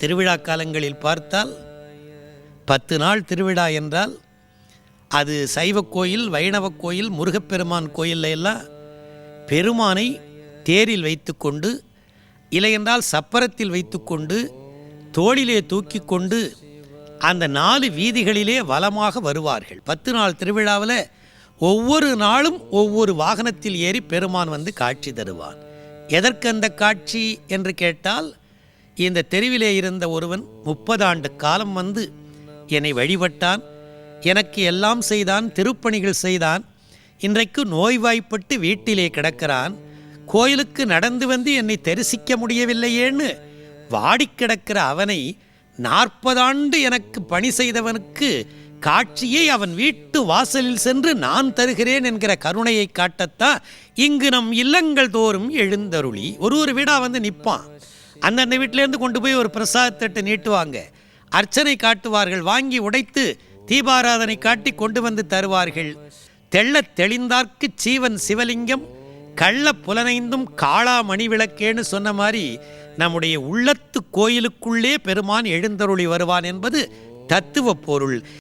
திருவிழா காலங்களில் பார்த்தால் பத்து நாள் திருவிழா என்றால் அது சைவ கோயில் வைணவ கோயில் முருகப்பெருமான் கோயிலில் எல்லாம் பெருமானை தேரில் வைத்துக்கொண்டு இல்லையென்றால் சப்பரத்தில் வைத்துக்கொண்டு தோளிலே தூக்கி கொண்டு அந்த நாலு வீதிகளிலே வளமாக வருவார்கள். பத்து நாள் திருவிழாவில் ஒவ்வொரு நாளும் ஒவ்வொரு வாகனத்தில் ஏறி பெருமான் வந்து காட்சி தருவான். எதற்கு அந்த காட்சி என்று கேட்டால் இந்த தெருவிலே இருந்த ஒருவன் முப்பது ஆண்டு காலம் வந்து என்னை வழிபட்டான். எனக்கு எல்லாம் செய்தான் திருப்பணிகள் செய்தான். இன்றைக்கு நோய்வாய்ப்பட்டு வீட்டிலே கிடக்கிறான். கோயிலுக்கு நடந்து வந்து என்னை தரிசிக்க முடியவில்லையேன்னு வாடிக் கிடக்கிற அவனை நாற்பதாண்டு எனக்கு பணி செய்தவனுக்கு காட்சியை அவன் வீட்டு வாசலில் சென்று நான் தருகிறேன் என்கிற கருணையை காட்டத்தான் இங்கு நம் இல்லங்கள் தோறும் எழுந்தருளி. ஒரு ஒரு வீடாக வந்து நிற்பான். அந்தந்த வீட்டிலேருந்து கொண்டு போய் ஒரு பிரசாதத்தட்டு நீட்டுவாங்க. அர்ச்சனை காட்டுவார்கள். வாங்கி உடைத்து தீபாராதனை காட்டி கொண்டு வந்து தருவார்கள். தெள்ள தெளிந்தார்க்கு சீவன் சிவலிங்கம் கள்ள புலனைந்தும் காளா மணி விளக்கேன்னு சொன்ன மாதிரி நம்முடைய உள்ளத்து கோயிலுக்குள்ளே பெருமான் எழுந்தருளி வருவான் என்பது தத்துவ பொருள்.